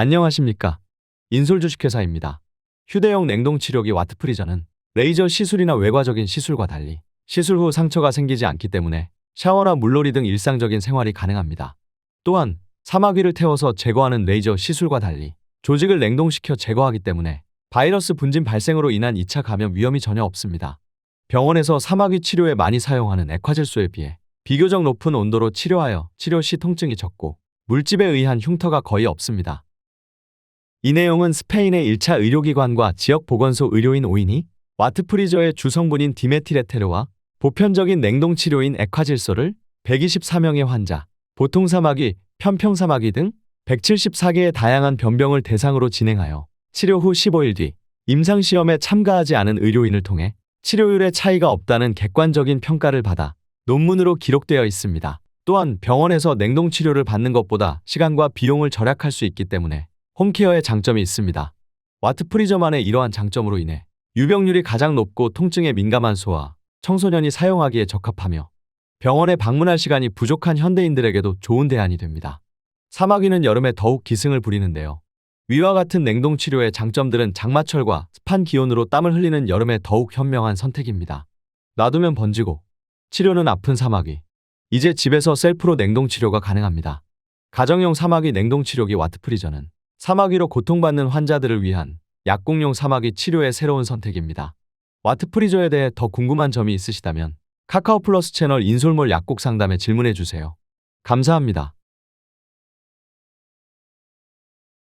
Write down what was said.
안녕하십니까. 인솔 주식회사입니다. 휴대용 냉동 치료기 와트프리저는 레이저 시술이나 외과적인 시술과 달리 시술 후 상처가 생기지 않기 때문에 샤워나 물놀이 등 일상적인 생활이 가능합니다. 또한 사마귀를 태워서 제거하는 레이저 시술과 달리 조직을 냉동시켜 제거하기 때문에 바이러스 분진 발생으로 인한 2차 감염 위험이 전혀 없습니다. 병원에서 사마귀 치료에 많이 사용하는 액화질소에 비해 비교적 높은 온도로 치료하여 치료 시 통증이 적고 물집에 의한 흉터가 거의 없습니다. 이 내용은 스페인의 1차 의료기관과 지역 보건소 의료인 5인이 와트프리저의 주성분인 디메틸에테르와 보편적인 냉동 치료인 액화질소를 124명의 환자, 보통사마귀, 편평사마귀 등 174개의 다양한 변병을 대상으로 진행하여 치료 후 15일 뒤 임상시험에 참가하지 않은 의료인을 통해 치료율의 차이가 없다는 객관적인 평가를 받아 논문으로 기록되어 있습니다. 또한 병원에서 냉동 치료를 받는 것보다 시간과 비용을 절약할 수 있기 때문에 홈케어의 장점이 있습니다. 와트 프리저만의 이러한 장점으로 인해 유병률이 가장 높고 통증에 민감한 소아, 청소년이 사용하기에 적합하며 병원에 방문할 시간이 부족한 현대인들에게도 좋은 대안이 됩니다. 사마귀는 여름에 더욱 기승을 부리는데요. 위와 같은 냉동 치료의 장점들은 장마철과 습한 기온으로 땀을 흘리는 여름에 더욱 현명한 선택입니다. 놔두면 번지고 치료는 아픈 사마귀. 이제 집에서 셀프로 냉동 치료가 가능합니다. 가정용 사마귀 냉동 치료기 와트프리저는 사마귀로 고통받는 환자들을 위한 약국용 사마귀 치료의 새로운 선택입니다. 와트프리저에 대해 더 궁금한 점이 있으시다면 카카오 플러스 채널 인솔몰 약국 상담에 질문해 주세요. 감사합니다.